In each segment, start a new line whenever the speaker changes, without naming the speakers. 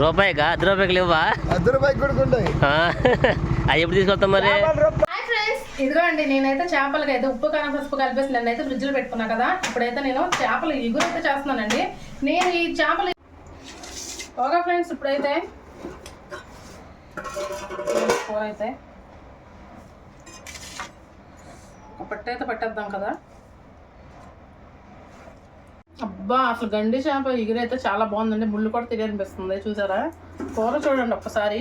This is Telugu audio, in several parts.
రూపాయికా? అర్ధ రూపాయికి లేవా?
అర్ధ రూపాయకి కూడా ఉంటాయి
ఆ, అవి ఎప్పుడు తీసుకొస్తాం మరి?
హాయ్ ఫ్రెండ్స్ ఇదిగో అండి నేనైతే చేపలకి అయితే ఉప్పు కారం పసుపు కలిపేసి నన్ను అయితే ఫ్రిడ్జ్లో పెట్టుకున్నా కదా ఇప్పుడైతే నేను చేపలు ఇగురు అయితే చేస్తున్నానండి. నేను ఈ చేపలు ఓకే ఫ్రెండ్స్ ఇప్పుడైతే కూర అయితే. ఒక పట్టు అయితే పట్టేద్దాం కదా. అబ్బా అసలు గండి చేప ఎగిరైతే చాలా బాగుందండి. ముళ్ళు కూడా తిరిగనిపిస్తుంది చూసారా? కూర చూడండి ఒక్కసారి.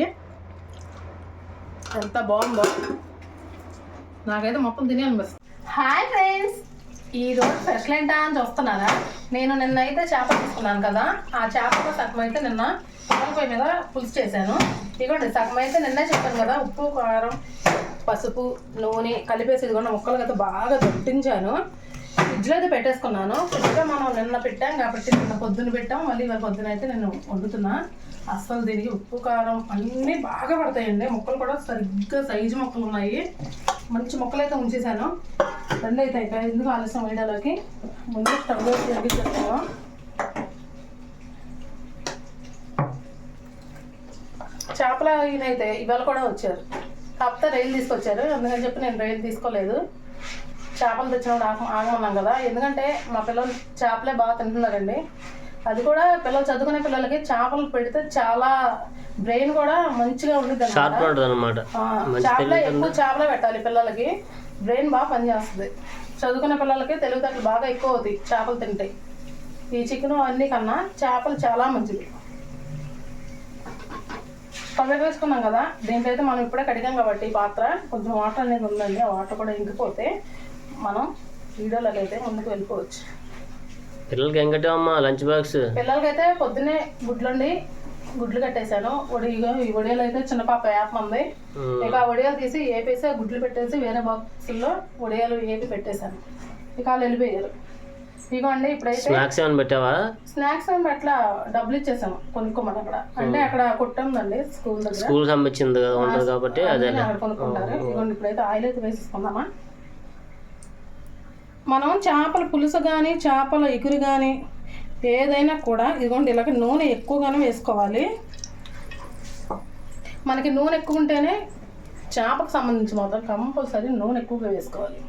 ఎంత బాగుందో. నాకైతే మొత్తం తినేయనిపిస్తుంది. Hi friends. ఈరోజు స్పెషల్ ఏంటా అని చూస్తున్నారా? నేను నిన్న అయితే చేప తీసుకున్నాను కదా. ఆ చేపలో సగం అయితే నిన్న పొగల పొయ్యి మీద పులుసు చేశాను. ఇదిగోండి సగం అయితే నిన్నే చెప్పాను కదా ఉప్పు కారం పసుపు నూనె కలిపేసి ఇదిగోండి ముక్కలు అయితే బాగా దొట్టించాను. ఫ్రిడ్జ్లో అయితే పెట్టేసుకున్నాను. ఫ్రిడ్జ్లో మనం నిన్న పెట్టాం కాబట్టి నిన్న పొద్దున పెట్టాం. మళ్ళీ ఇవాళ పొద్దున అయితే నేను వండుతున్నా. అస్సలు దీనికి ఉప్పు కారం అన్నీ బాగా పడతాయండి. మొక్కలు కూడా సరిగ్గా సైజు మొక్కలు ఉన్నాయి. మంచి మొక్కలు అయితే ఉంచేసాను రెండు అయితే అయిపోయాయి. ఎందుకు ఆలస్యం వేయడానికి ముందు స్టవ్ వేసి వెలిగించేస్తాను చేపల ఈయన అయితే ఇవాళ కూడా వచ్చారు. కాకపోతే రైలు తీసుకొచ్చారు. అందుకని చెప్పి నేను రైలు తీసుకోలేదు. చేపలు తెచ్చినప్పుడు ఆగ ఆగమన్నాం కదా. ఎందుకంటే మా పిల్లలు చేపలే బాగా తింటున్నారండి. అది కూడా పిల్లలు చదువుకునే పిల్లలకి చేపలు పెడితే చాలా బ్రెయిన్ కూడా మంచిగా ఉంటుంది
అనమాట
చేపలే ఎక్కువ చేపలే పెట్టాలి పిల్లలకి. బ్రెయిన్ బాగా పనిచేస్తుంది. చదువుకునే పిల్లలకి తెలివితేటలు బాగా ఎక్కువ అవుతాయి చేపలు తింటే. ఈ చికెన్ అన్ని కన్నా చేపలు చాలా మంచివి పక్కన వేసుకున్నాం కదా. దీంట్లో అయితే మనం ఇప్పుడే కడిగాం కాబట్టి ఈ పాత్ర. కొంచెం వాటర్ అనేది ఉందండి. ఆ వాటర్ కూడా ఇంకిపోతే మనం వీడియోలోకి అయితే ముందుకు వెళ్ళిపోవచ్చు.
పిల్లలకి ఏం కట్టావమ్మా లంచ్ బాక్స్?
పిల్లలకైతే పొద్దున్నే గుడ్లుండి గుడ్లు కట్టేశాను. వడి ఇగో ఈ వడియాలు అయితే చిన్న పాప యాప్ ఉంది. ఇక ఆ వడియాలు తీసి ఏపేసి గుడ్లు పెట్టేసి వేరే బాక్సుల్లో వడియాలు ఏపి పెట్టేశాను. ఇక వాళ్ళు వెళ్ళిపోయారు. ఇగోండి ఇప్పుడైతే
స్నాక్స్ ఏమైనా పెట్టావా?
స్నాక్స్ ఏమి అట్లా డబ్బులు ఇచ్చేసాము కొనుక్కోమని అక్కడ. అంటే అక్కడ కొట్టుందండి స్కూల్ దగ్గర.
స్కూల్ సంబంధించింది కదా ఉంటుంది కాబట్టి అదే
అక్కడ కొనుక్కుంటారు. ఇదిగోండి ఇప్పుడైతే ఆయిల్ అయితే వేసేసుకుందామా? మనం చేపల పులుసు కానీ చేపల ఎగురు కానీ ఏదైనా కూడా ఇదిగోండి ఇలాగ నూనె ఎక్కువగానే వేసుకోవాలి. మనకి నూనె ఎక్కువ ఉంటేనే చేపకు సంబంధించి మాత్రం కంపల్సరీ నూనె ఎక్కువగా వేసుకోవాలి.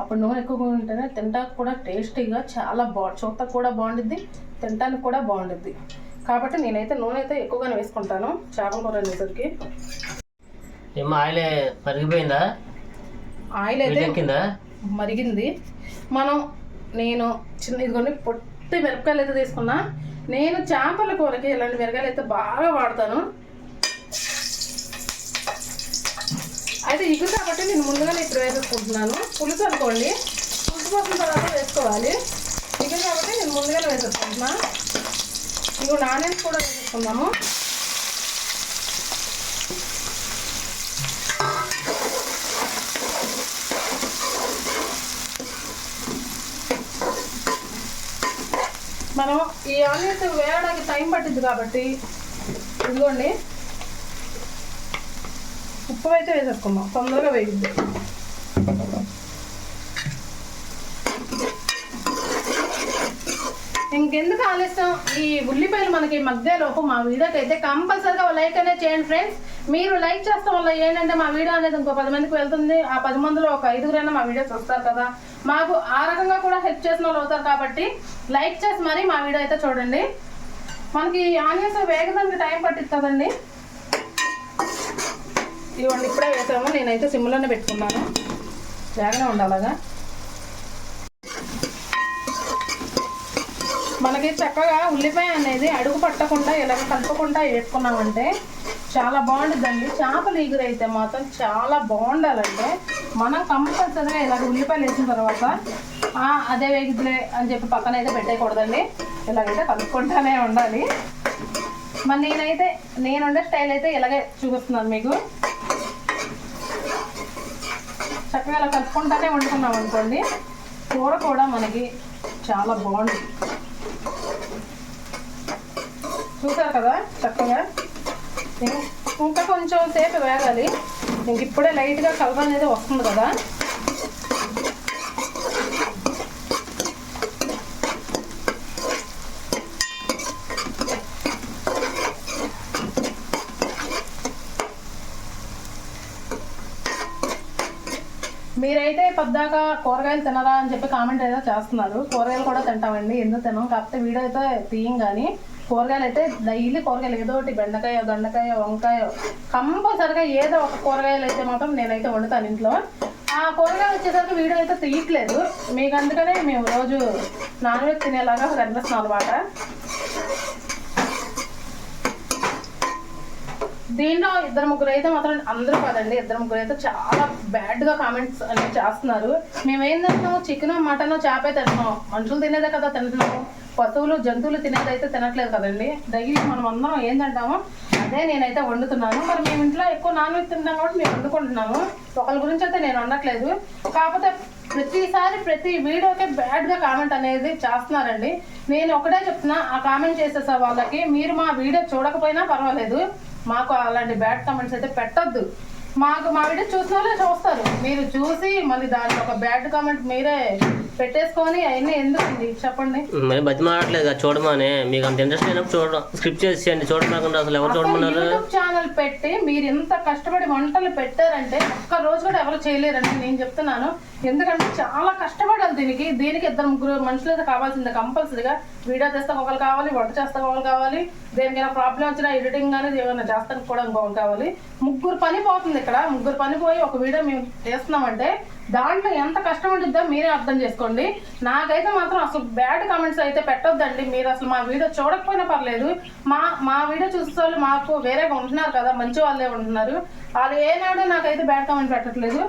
అప్పుడు నూనె ఎక్కువగా ఉంటేనే తినడానికి కూడా టేస్టీగా చాలా బా చూడటానికి కూడా బాగుండిద్ది తినడానికి కూడా బాగుండిద్ది. కాబట్టి నేనైతే నూనె అయితే ఎక్కువగానే వేసుకుంటాను చేపల కూర అనేసరికి.
ఏమో ఆయిల్ మరిగిపోయిందా
ఆయిల్ అయితే మరిగింది. మనం నేను చిన్న ఇదిగోండి పొట్టి మిరపకాయలు అయితే తీసుకున్నా. నేను చేపల కూరకి ఇలాంటి మిరపకాయలు అయితే బాగా వాడతాను. అయితే ఇగురు కాబట్టి నేను ముందుగానే ఇప్పుడు వేసేసుకుంటున్నాను. పులుసు అనుకోండి. పులుసు పోసిన తర్వాత వేసుకోవాలి. ఇగురు కాబట్టి నేను ముందుగానే వేసేసుకుంటున్నాను ఇగో నాణ్యత కూడా వేసేసుకుందాము. మనం ఈ ఆనియన్స్ వేయడానికి టైం పట్టింది కాబట్టి ఇదిగోండి. ఉప్పు అయితే వేసేసుకుందాం. తొందరగా వేయింది ఇంకెందుకు ఆలస్యం? ఈ ఉల్లిపాయలు మనకి మధ్యలోపు మా వీడియోకి అయితే కంపల్సరీగా లైక్ అనేది చేయండి ఫ్రెండ్స్. మీరు లైక్ చేస్తాం వల్ల ఏంటంటే మా వీడియో అనేది ఇంకో పది మందికి వెళ్తుంది. ఆ పది మందిలో ఒక ఐదుగురైనా మా వీడియో చూస్తారు కదా. మాకు ఆ రకంగా కూడా హెల్ప్ చేసిన వాళ్ళు అవుతారు కాబట్టి లైక్ చేసి మరీ మా వీడియో అయితే చూడండి. మనకి ఆనియన్స్ వేగడానికి టైం పట్టిస్తుందండి. ఇవ్వండి ఇప్పుడే వేసాము. నేనైతే సిమ్లోనే పెట్టుకున్నాను. వేగనే ఉండాలగా మనకి చక్కగా ఉల్లిపాయ అనేది అడుగు పట్టకుండా ఇలాగ కలుపుకుండా వేసుకున్నామంటే చాలా బాగుంటుందండి. చేపలు ఈగురైతే మాత్రం చాలా బాగుండాలంటే మనం కంపల్సరీగా ఇలాగ ఉల్లిపాయలు వేసిన తర్వాత అదే వేగిద్దులే అని చెప్పి పక్కన అయితే పెట్టేయకూడదండి. ఇలాగైతే కలుపుకుంటానే ఉండాలి. మరి నేనైతే నేను ఉండే స్టైల్ అయితే ఇలాగే చూపిస్తున్నాను మీకు. చక్కగా ఇలా కలుపుకుంటానే వండుకున్నాం అనుకోండి కూర కూడా మనకి చాలా బాగుంటుంది. చూసారు కదా చక్కగా? ఇంకా కొంచెం సేపు వేగాలి. ఇంక ఇప్పుడే లైట్గా కలర్ అనేది వస్తుంది కదా. మీరైతే పెద్దగా కూరగాయలు తినరా అని చెప్పి కామెంట్ ఏదో చేస్తున్నారు. కూరగాయలు కూడా తింటామండి. ఎందుకు తినం? కాకపోతే వీడియో అయితే తీయం కానీ కూరగాయలు అయితే డైలీ కూరగాయలు ఏదో ఒకటి బెండకాయ దొండకాయ వంకాయ కంపల్సరిగా ఏదో ఒక కూరగాయలు అయితే మాత్రం నేనైతే వండుతాను ఇంట్లో. ఆ కూరగాయలు వచ్చేసరికి వీడియో అయితే తీయట్లేదు. మీకు అందుకనే మేము రోజు నాన్ వెజ్ తినేలాగా కనిపిస్తున్నాం అనమాట దీంట్లో ఇద్దరు ముగ్గురు అయితే మాత్రం అందరూ కాదండి ఇద్దరు ముగ్గురు అయితే చాలా బ్యాడ్గా కామెంట్స్ అనేవి చేస్తున్నారు. మేము తింటున్నాము చికెన్ మటన్ చేపే తింటున్నాం మనుషులు తినేదే కదా తింటున్నాము. పశువులు జంతువులు తినేది అయితే తినట్లేదు కదండి. డైలీ మనం అందరం ఏం తింటామో అదే నేనైతే వండుతున్నాను. మరి మేము ఇంట్లో ఎక్కువ నాన్ వెజ్ తింటాం కాబట్టి మేము వండుకుంటున్నాము. ఒకరి గురించి అయితే నేను వండట్లేదు. కాకపోతే ప్రతిసారి ప్రతి వీడియోకి బ్యాడ్గా కామెంట్ అనేది చేస్తున్నారండి. నేను ఒకటే చెప్తున్నా ఆ కామెంట్ చేసేసా వాళ్ళకి మీరు మా వీడియో చూడకపోయినా పర్వాలేదు. మాకు అలాంటి బ్యాడ్ కామెంట్స్ అయితే పెట్టొద్దు. మాకు మా వీడియో చూసిన వాళ్ళే చూస్తారు. మీరు చూసి మళ్ళీ దాంట్లో ఒక బ్యాడ్ కామెంట్ మీరే పెట్టేసుకొని అవన్నీ ఎందుకండి? చెప్పండి.
మరి బతిమాడట్లేదు కదా చూడమని. మీకు అంత ఇంట్రెస్ట్ లేనప్పుడు చూడడం స్క్రిప్ట్ చేసేయండి. చూడమాకుండా అసలు ఎవరు చూడమన్నారు?
ఛానల్ పెట్టి మీరు ఎంత కష్టపడి వంటలు పెట్టారంటే ఒక్క రోజు కూడా ఎవరు చేయలేరండి. నేను చెప్తున్నాను. ఎందుకంటే చాలా కష్టపడాలి దీనికి. దీనికి ఇద్దరు ముగ్గురు మనుషులు అయితే కావాల్సిందే కంపల్సరీగా. వీడియో తెస్తే ఒకరు కావాలి వంట చేస్తే ఒకరు కావాలి. దేనికైనా ప్రాబ్లం వచ్చినా ఎడిటింగ్ కానీ ఏమైనా చేస్తానికి కూడా ఇంకొకరు కావాలి. ముగ్గురు పని పోతుంది ఇక్కడ ముగ్గురు పని పోయి ఒక వీడియో మేము చేస్తున్నామంటే దాంట్లో ఎంత కష్టం ఉంటుందో మీరే అర్థం చేసుకోండి. నాకైతే మాత్రం అసలు బ్యాడ్ కామెంట్స్ అయితే పెట్టొద్దండి. మీరు అసలు మా వీడియో చూడకపోయినా పర్లేదు. మా మా వీడియో చూసే వాళ్ళు మాకు వేరేగా ఉంటున్నారు కదా మంచి వాళ్ళే ఉంటున్నారు. వాళ్ళు ఏనాడు నాకైతే బ్యాడ్ కామెంట్ పెట్టట్లేదు.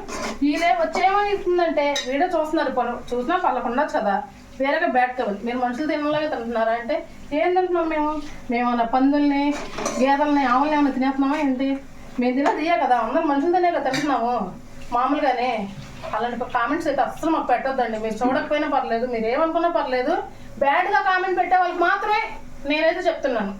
వీళ్ళే వచ్చేమవుతుందంటే వీడియో చూస్తున్నారు పొలం చూసినా పలకుండా కదా. వేరేగా బ్యాడ్ కామెంట్ మీరు మనుషులు తినలాగే తింటున్నారా అంటే ఏం తింటున్నాం మేము? మేము పందుల్ని గేదెల్ని ఆవులని ఏమైనా తినేస్తున్నామా ఏంటి? మేము తినేది ఇయ్యే కదా అందరం మనుషులు తినే కదా తింటున్నాము. మామూలుగానే అలాంటి కామెంట్స్ అయితే అస్సలు మాకు పెట్టొద్దండి. మీరు చూడకపోయినా పర్లేదు మీరు ఏమనుకున్నా పర్లేదు. బ్యాడ్గా కామెంట్ పెట్టే వాళ్ళకి మాత్రమే నేనైతే చెప్తున్నాను.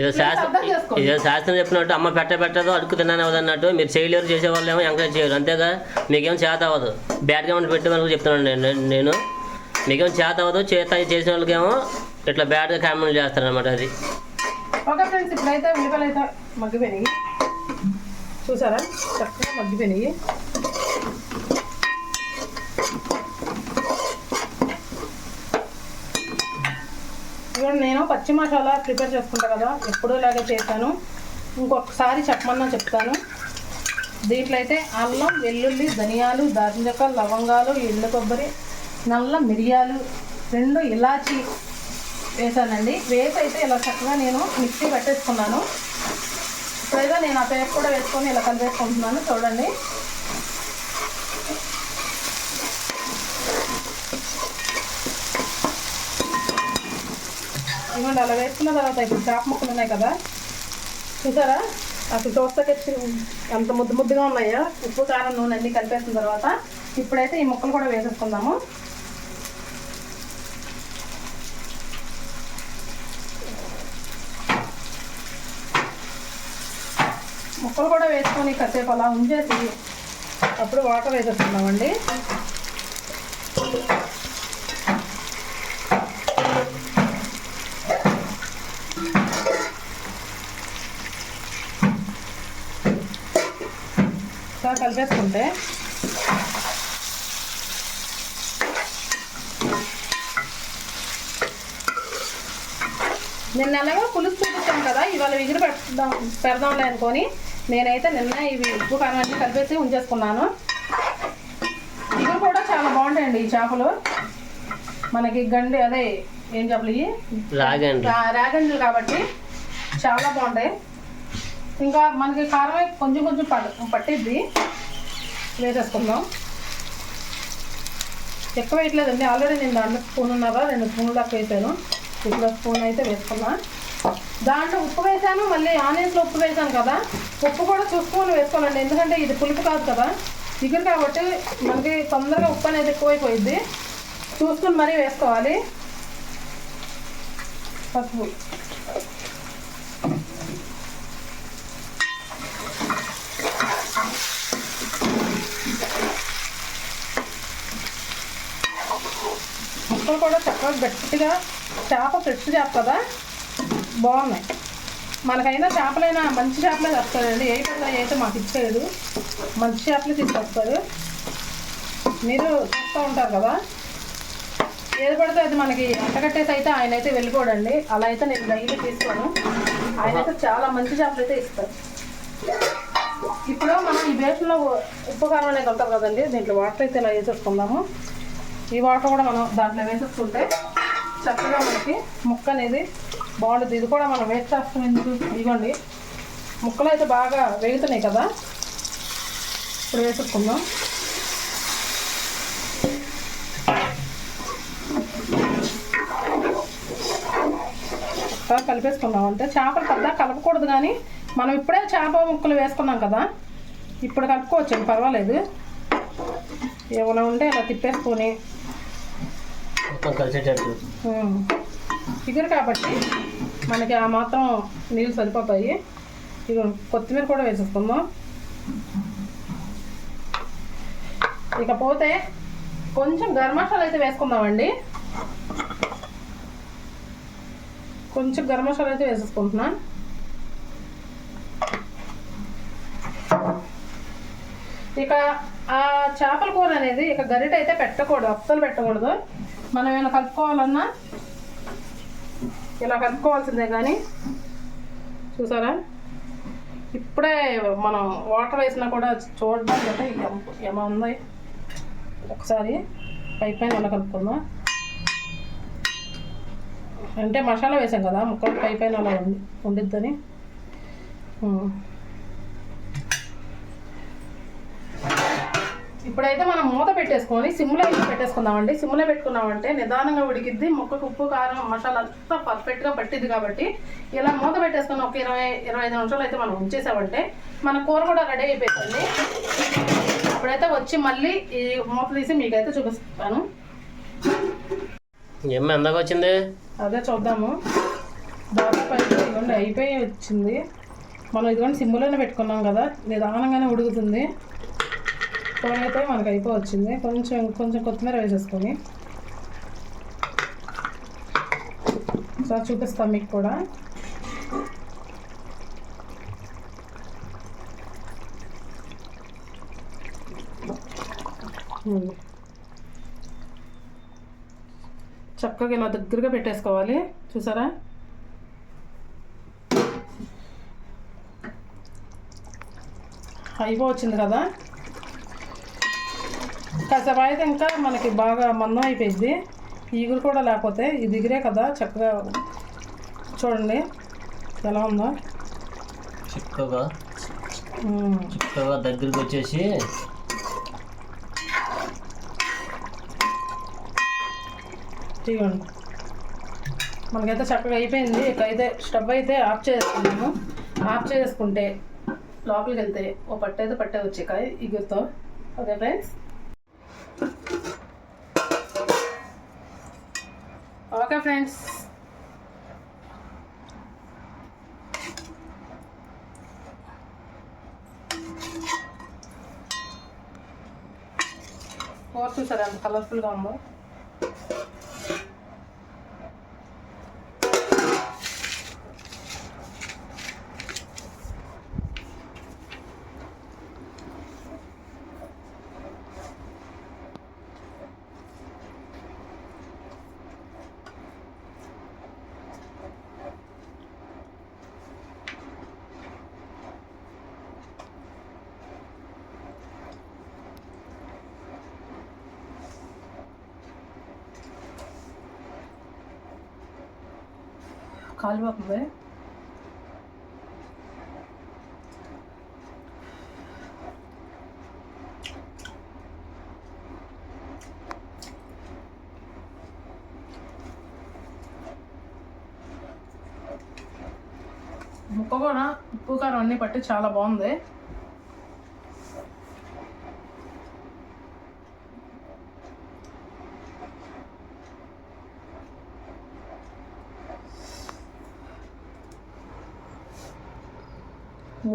ఏదో శాస్త్రం. ఏదో శాస్త్రం చెప్పినట్టు అమ్మ పెట్ట పెట్టదు అడుగు తిన్నాను అన్నట్టు మీరు చేయలేరు చేసే వాళ్ళు ఏమో ఎంకరేజ్ చేయరు. అంతేగా మీకేం చేత అవ్వదు. బ్యాడ్గా ఉండి పెట్టే వాళ్ళకి చెప్తున్నాను నేను నేను మీకేం చేత అవ్వదు చేత చేసిన వాళ్ళకేమో ఇట్లా బ్యాడ్గా కామెంట్ చేస్తారనమాట అది.
ఓకే ఫ్రెండ్స్ ఇప్పుడైతే ఉల్లిపాయలు అయితే మగ్గిపోయినాయి. చూసారా? చక్కగా మగ్గిపోయినాయి. ఇవాళ నేను పచ్చి మసాలా ప్రిపేర్ చేసుకుంటా కదా ఎప్పుడూ ఇలాగే చేశాను. ఇంకొకసారి చెప్పమన్నా చెప్తాను. దీంట్లో అయితే అల్లం వెల్లుల్లి ధనియాలు దాచిన లవంగాలు ఎండు కొబ్బరి నల్ల మిరియాలు రెండు ఇలాచి వేసానండి. వేసి అయితే ఇలా చక్కగా నేను మిక్సీ పెట్టేసుకున్నాను. ఇప్పుడైతే నేను ఆ పేస్ట్ కూడా వేసుకొని ఇలా కలిపేసుకుంటున్నాను. చూడండి. ఇవ్వండి అలా వేసుకున్న తర్వాత ఇప్పుడు చేప ముక్కలు ఉన్నాయి కదా. చూసారా? అసలు చూస్తాకే ఎంత ముద్దు ముద్దుగా ఉన్నాయో? ఉప్పు కారం నూనె అన్నీ కలిపేసిన తర్వాత ఇప్పుడైతే ఈ ముక్కలు కూడా వేసేసుకుందాము. ముక్కలు కూడా వేసుకొని కాసేపు అలా ఉంచేసి అప్పుడు వాటర్ వేసేస్తున్నామండి ఇలా కలిపేసుకుంటే నిన్న ఎలాగో పులుసు చూపించాను కదా ఇవాళ విగిరి పెడదాం పెడదాంలే అనుకొని నేనైతే నిన్న ఇవి ఉప్పు కారం అన్ని కలిపేసి ఉంచేసుకున్నాను. ఇవి కూడా చాలా బాగుంటాయండి ఈ చేపలు. మనకి గండి అదే ఏం చేపలు ఇవి? రాగండ్లు. కాబట్టి చాలా బాగుంటాయి. ఇంకా మనకి కారం కొంచెం కొంచెం పడ్ పట్టిద్ది. వేసేసుకుందాం. ఎక్కువ వేయట్లేదండి. ఆల్రెడీ నేను దాంట్లో స్పూన్ ఉన్నారా రెండు స్పూన్లు దాకా వేసాను. ఇప్పుడు స్పూన్ అయితే వేసుకున్నా దాంట్లో ఉప్పు వేసాను మళ్ళీ ఆనియన్స్లో ఉప్పు వేసాను కదా. ఉప్పు కూడా చూసుకొని వేసుకోవాలండి. ఎందుకంటే ఇది పులుపు కాదు కదా. చికెన్ కాబట్టి మనకి తొందరగా ఉప్పు అనేది ఎక్కువైపోయింది చూసుకొని మరీ వేసుకోవాలి. పసుపు. ముక్కలు కూడా చక్కగా గట్టిగా చేప ఫ్రెష్ చేప కదా. బాగున్నాయి. మనకైనా చేపలైనా మంచి చేపలే తెస్తారండి ఏ పెద్ద అయితే మాకు ఇచ్చేయదు మంచి చేపలే తీసుకొస్తారు మీరు చూస్తూ ఉంటారు కదా. ఏది పడితే అది మనకి అంటగట్టేసి అయితే ఆయన అయితే వెళ్ళిపోడండి. అలా అయితే నేను డైలీ తీసుకోను. ఆయన అయితే చాలా మంచి చేపలు అయితే ఇస్తారు. ఇప్పుడు మనం ఈ బేషన్లో ఉప్పు కారం అనేది ఉంటుంది కదండి. దీంట్లో వాటర్ అయితే ఇలా వేసేసుకుందాము. ఈ వాటర్ కూడా మనం దాంట్లో వేసేసుకుంటే చక్కగా మనకి ముక్క అనేది బాగుంటుంది. ఇది కూడా మనం వేస్ట్ చేస్తాం ఎందుకు? ఇదిగోండి. ముక్కలు అయితే బాగా వేగుతున్నాయి కదా? ఇప్పుడు వేసేసుకుందాం బాగా కలిపేసుకుందాం అంటే చేపలు పెద్ద కలపకూడదు కానీ మనం ఇప్పుడే చేప ముక్కలు వేసుకున్నాం కదా? ఇప్పుడు కలుపుకోవచ్చు పర్వాలేదు. ఏమైనా ఉంటే అలా తిప్పేసుకొని.
మొత్తం
చిగురు కాబట్టి మనకి ఆ మాత్రం నీళ్ళు సరిపోతాయి. ఇక కొత్తిమీర కూడా వేసేసుకుందాం. ఇకపోతే కొంచెం గరం మసాలా అయితే వేసుకుందామండి. కొంచెం గరం మసాలా అయితే వేసేసుకుంటున్నాను. ఇక ఆ చేపల కూర అనేది ఇక గరిట అయితే పెట్టకూడదు అస్సలు పెట్టకూడదు. మనం ఏమైనా కలుపుకోవాలన్నా ఇలా కలుపుకోవాల్సిందే కానీ. చూసారా? ఇప్పుడే మనం వాటర్ వేసినా కూడా చూడడానికి అయితే ఏమో ఉంది ఒకసారి పై పైన ఎలా కలుపుకుందాం అంటే మసాలా వేసాం కదా ముక్కలు పై పైన అలా ఉండి ఉండిద్దని. ఇప్పుడైతే మనం మూత పెట్టేసుకొని సిమ్లో అయితే పెట్టేసుకుందామండి. సిమ్లో పెట్టుకున్నామంటే నిదానంగా ఉడికిద్ది. ముక్కకు ఉప్పు కారం మసాలా అంతా పర్ఫెక్ట్గా పట్టిద్ది కాబట్టి ఇలా మూత పెట్టేసుకుని ఒక ఇరవై ఇరవై ఐదు నిమిషాలు అయితే మనం ఉంచేసామంటే మన కూర కూడా రెడీ అయిపోయిందండి. ఇప్పుడైతే వచ్చి మళ్ళీ ఈ మూత తీసి మీకైతే చూపిస్తాను.
ఏమి ఎందాక వచ్చింది?
అదే చూద్దాము. దాదాపు ఇదిగోండి అయిపోయి వచ్చింది. మనం ఇదిగోండి సిమ్లోనే పెట్టుకున్నాం కదా. నిదానంగానే ఉడుకుతుంది. కూర అయితే మనకు అయిపో వచ్చింది కొంచెం కొంచెం కొత్తిమీర వేసేసుకొని. ఒకసారి చూపిస్తాం మీకు కూడా. చక్కగా ఇలా దగ్గరగా పెట్టేసుకోవాలి. చూసారా? అయిపో వచ్చింది కదా? కాసేపు అయితే ఇంకా మనకి బాగా మందం అయిపోయింది. ఈగురు కూడా లేకపోతే ఇది దిగిరే కదా చక్కగా చూడండి ఎలా ఉందో.
చిక్కగా. చిక్కగా దగ్గరికి వచ్చేసి
ఇదిగోండి మనకైతే చక్కగా అయిపోయింది. ఇక అయితే స్టవ్ అయితే ఆఫ్ చేసుకున్నాము ఆఫ్ చేసుకుంటే లోపలికి వెళ్తే ఓ పట్టు అయితే పట్టే వచ్చే కాయ ఇగురుతో ఓకే ఫ్రెండ్స్? ఫ్రెండ్స్ కూర చూసారా ఎంత కలర్ఫుల్గా ఉందో కాలిపోతుంది ముక్క కూడా ఉప్పు కారం అన్నీ పట్టి చాలా బాగుంది.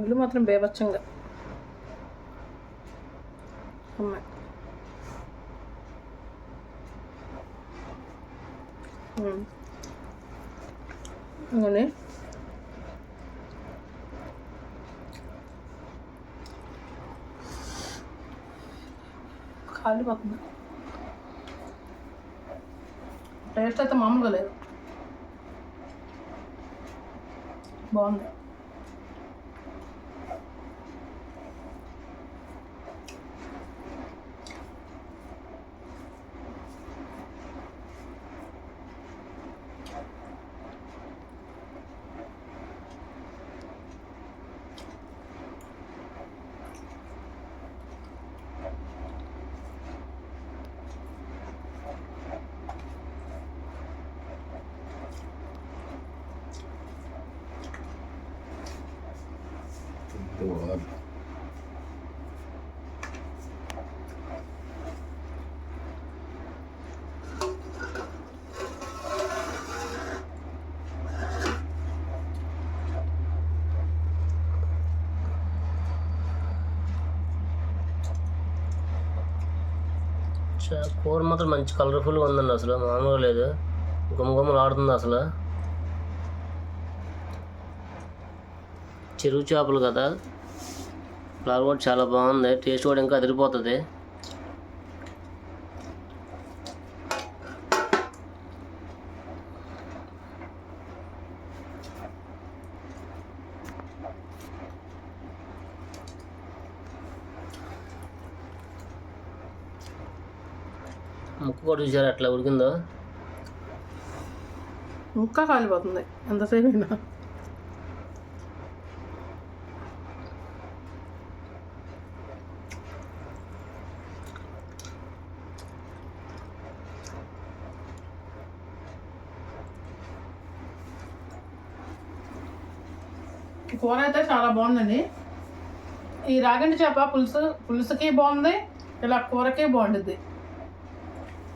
ముళ్ళు మాత్రం బేభత్సంగా. ఉన్నాయి ఉమ్. కాళ్ళు పక్కన. టేస్ట్ అయితే మామూలుగా లేదు. బాగుంది.
చా- కూర మాత్రం మంచి కలర్ఫుల్గా ఉందండి అసలు. మామూలుగా లేదు. గుమగుమలు ఆడుతుంది అసలు. చెరువు చేపలు కదా. ఫ్లవర్ కూడా చాలా బాగుంది. టేస్ట్ కూడా ఇంకా అదిరిపోతుంది. ముక్కు కూడా చూసారు అట్లా ఉడికిందో?
ఇంకా కాలిపోతుంది. ఎంతసేపు అయినా. కూర అయితే చాలా బాగుందండి. ఈ రాగండి చేప పులుసు పులుసుకి బాగుంది ఇలా కూరకి బాగుంటుంది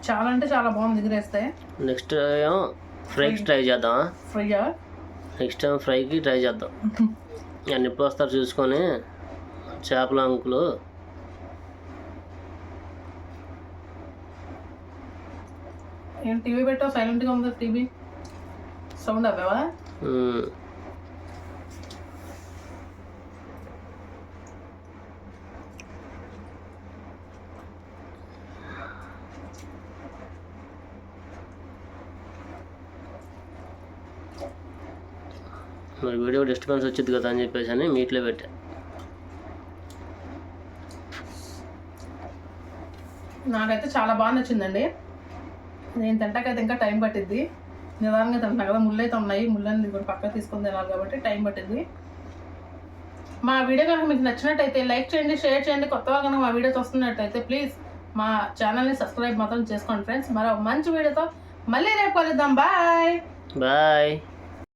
చాలా అంటే చాలా బాగుంది ఎగిరేస్తే
నెక్స్ట్ ఫ్రైకి ట్రై చేద్దాం
ఫ్రైయా?
నెక్స్ట్ టైం ఫ్రైకి ట్రై చేద్దాం. ఎప్పుడు వస్తారు చూసుకొని చేపల అంకులు.
ఏం టీవీ పెట్టావు? సైలెంట్గా ఉంది టీవీ. సౌండ్ అవ్వవా?
మరి వీడియో డిస్టర్బెన్స్ వచ్చింది కదా అని చెప్పేసి అని మీట్లో పెట్టా.
నాకైతే చాలా బాగా నచ్చిందండి. నేను తింటాకైతే ఇంకా టైం పట్టిద్ది. నిదానంగా తింటున్నా కదా ముళ్ళు అయితే ఉన్నాయి. ముళ్ళని కూడా పక్క తీసుకొని తినాలి కాబట్టి టైం పట్టింది మా వీడియో కనుక మీకు నచ్చినట్టయితే లైక్ చేయండి షేర్ చేయండి. కొత్త వాళ్ళు కనుక మా వీడియోస్ వస్తున్నట్టయితే ప్లీజ్ మా ఛానల్ని సబ్స్క్రైబ్ మాత్రం చేసుకోండి ఫ్రెండ్స్. మరో మంచి వీడియోతో మళ్ళీ రేపు కలుద్దాం. బాయ్.
బాయ్.